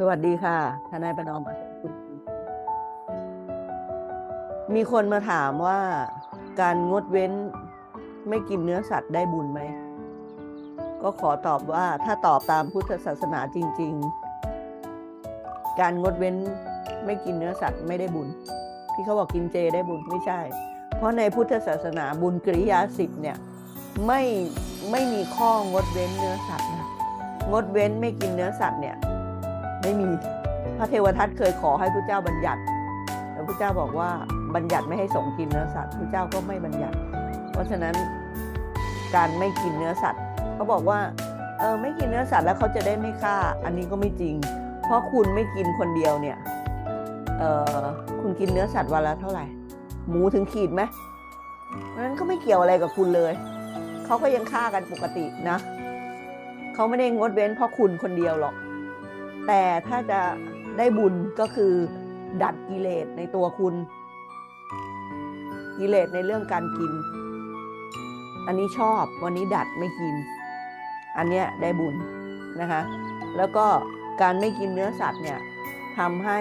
สวัสดีค่ะ ทนายประนอมอัศคุณมีคนมาถามว่าการงดเว้นไม่กินเนื้อสัตว์ได้บุญไหม ก็ขอตอบว่าถ้าตอบตามพุทธศาสนาจริง ๆ การงดเว้นไม่กินเนื้อสัตว์ไม่ได้บุญ ที่เขาบอกกินเจได้บุญไม่ใช่ เพราะในพุทธศาสนาบุญกริยาสิบเนี่ยไม่ไม่มีข้องดเว้นเนื้อสัตว์นะงดเว้นไม่กินเนื้อสัตว์เนี่ย ไม่มีพระเทวทัตเคยขอให้พระเจ้าบัญญัติแต่พระเจ้าบอกว่าบัญญัติไม่ให้สงกินเนื้อสัตว์พระเจ้าก็ไม่บัญญัติ เพราะฉะนั้นการไม่กินเนื้อสัตว์เขาบอกว่าเออไม่กินเนื้อสัตว์แล้วเขาจะได้ไม่ฆ่า อันนี้ก็ไม่จริง เพราะคุณไม่กินคนเดียวเนี่ยเออคุณกินเนื้อสัตว์วันละเท่าไหร่ หมูถึงขีดไหมเพราะฉะนั้นก็ไม่เกี่ยวอะไรกับคุณเลยเขาก็ยังฆ่ากันปกตินะเขาไม่ได้งดเว้นเพราะคุณคนเดียวหรอก แต่ถ้าจะได้บุญก็คือดัดกิเลสในตัวคุณ กิเลสในเรื่องการกิน อันนี้ชอบวันนี้ดัดไม่กิน อันเนี้ยได้บุญนะคะ แล้วก็การไม่กินเนื้อสัตว์เนี่ยทำให้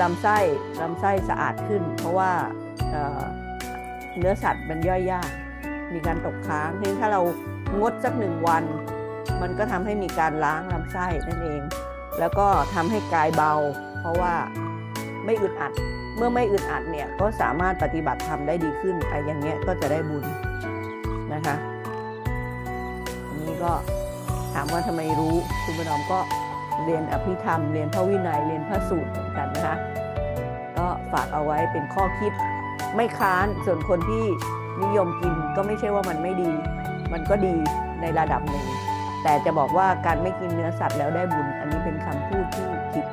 ลำไส้ลำไส้สะอาดขึ้น เพราะว่าเเนื้อสัตว์มันย่อยยาก มีการตกค้างทีนี้ถ้าเรางดสักหนึ่งวัน มันก็ทำให้มีการล้างลำไส้นั่นเอง แล้วก็ทำให้กายเบา เพราะว่าไม่อึดอัด เมื่อไม่อึดอัดเนี่ยก็สามารถปฏิบัติธรรมได้ดีขึ้นไอ้อย่างเงี้ยก็จะได้บุญนะคะนี้ก็ถามว่าทำไมรู้คุณประนอมก็เรียนอภิธรรม เรียนพระวินัยเรียนพระสูตรเหมือนกันนะคะก็ฝากเอาไว้เป็นข้อคิดไม่ค้านส่วนคนที่นิยมกินก็ไม่ใช่ว่ามันไม่ดี มันก็ดีในระดับหนึ่ง แต่จะบอกว่าการไม่กินเนื้อสัตว์แล้วได้บุญ อันนี้เป็นคำพูดที่ผิด